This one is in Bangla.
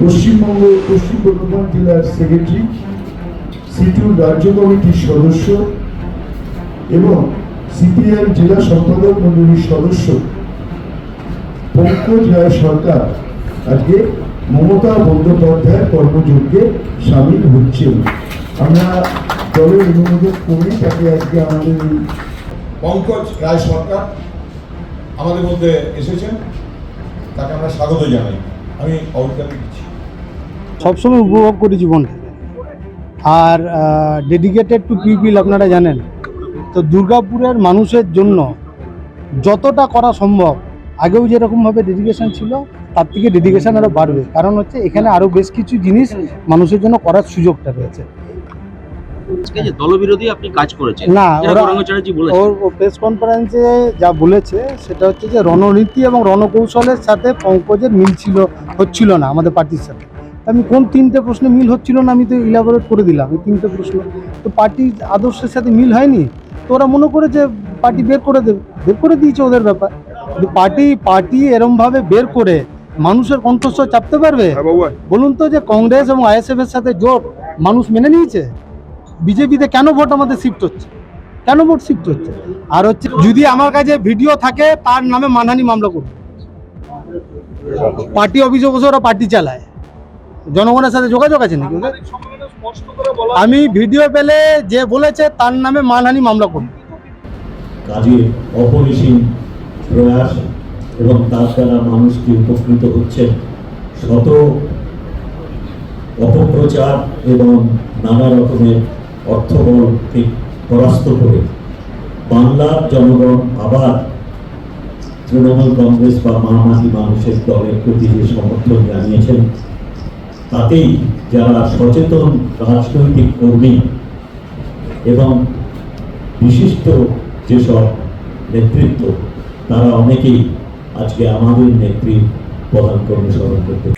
পশ্চিমবঙ্গ পশ্চিম বর্ধমান জেলার সেক্রেটারি সিটিউর রাজ্য কমিটির সদস্য এবং সিপিআই জেলা সম্পাদক মন্ডলীর সদস্য, পঙ্কজ রায় সরকার আজকে মমতা বন্দ্যোপাধ্যায়ের কর্মযজ্ঞে সামিল হচ্ছেন। আমরা দলের অনুমোদন করে তাকে আজকে আমাদের পঙ্কজ রায় সরকার আমাদের মধ্যে এসেছেন। তাকে আমরা স্বাগত জানাই। আমি সবসময় উপভোগ করি জীবনটাকে আর ডেডিকেটেড টু পিপিল আপনারা জানেন। তো দুর্গাপুরের মানুষের জন্য যতটা করা সম্ভব, আগেও যেরকমভাবে ডেডিকেশন ছিল, তার থেকে ডেডিকেশন আরও বাড়বে। কারণ হচ্ছে এখানে আরও বেশ কিছু জিনিস মানুষের জন্য করার সুযোগটা রয়েছে। দলবিরোধী আপনি কাজ করেছেন না, ওরা- প্রেস কনফারেন্সে যা বলেছে সেটা হচ্ছে যে রণনীতি এবং রণকৌশলের সাথে পঙ্কজের মিল ছিল হচ্ছিল না আমাদের পার্টির সাথে। আমি কোন তিনটে প্রশ্নে মিল হচ্ছিল না আমি তো ইলাবোরেট করে দিলাম এই তিনটে প্রশ্ন। তো পার্টির আদর্শের সাথে মিল হয়নি? তো ওরা মনে করে যে পার্টি বের করে দেবে বের করে দিয়েছে ওদের ব্যাপার। পার্টি পার্টি এরমভাবে বের করে মানুষের কণ্ঠস্বর চাপতে পারবে? বলুন তো যে কংগ্রেস এবং আইএসএফ এর সাথে জোট মানুষ মেনে নিয়েছে? বিজেপিতে কেন ভোট আমাদের শিফট হচ্ছে? কেন ভোট শিফট হচ্ছে? আর হচ্ছে যদি আমার কাছে ভিডিও থাকে তার নামে মানহানি মামলা করবে পার্টি অফিসে বসে ওরা পার্টি চালায়। জনগণের সাথে যোগাযোগ আছে নাকি? আমি ভিডিও পেলে যে বলেছে তার নামে মানহানি মামলা করবে কাজে অপরিসীম প্রয়াস এবং তার দ্বারা মানুষকে উপকৃত হচ্ছেন শত অপপ্রচার এবং নানা রকমের অর্থবলকে পরাস্ত করে বাংলার জনগণ আবার তৃণমূল কংগ্রেস বা মামাটি মানুষের দলের প্রতি যে সমর্থন জানিয়েছেন, তাতেই যারা সচেতন রাজনৈতিক কর্মী এবং বিশিষ্ট যেসব নেতৃত্ব, তারা অনেকেই আজকে আমাদের নেত্রী প্রদান কর্মী স্মরণ করতে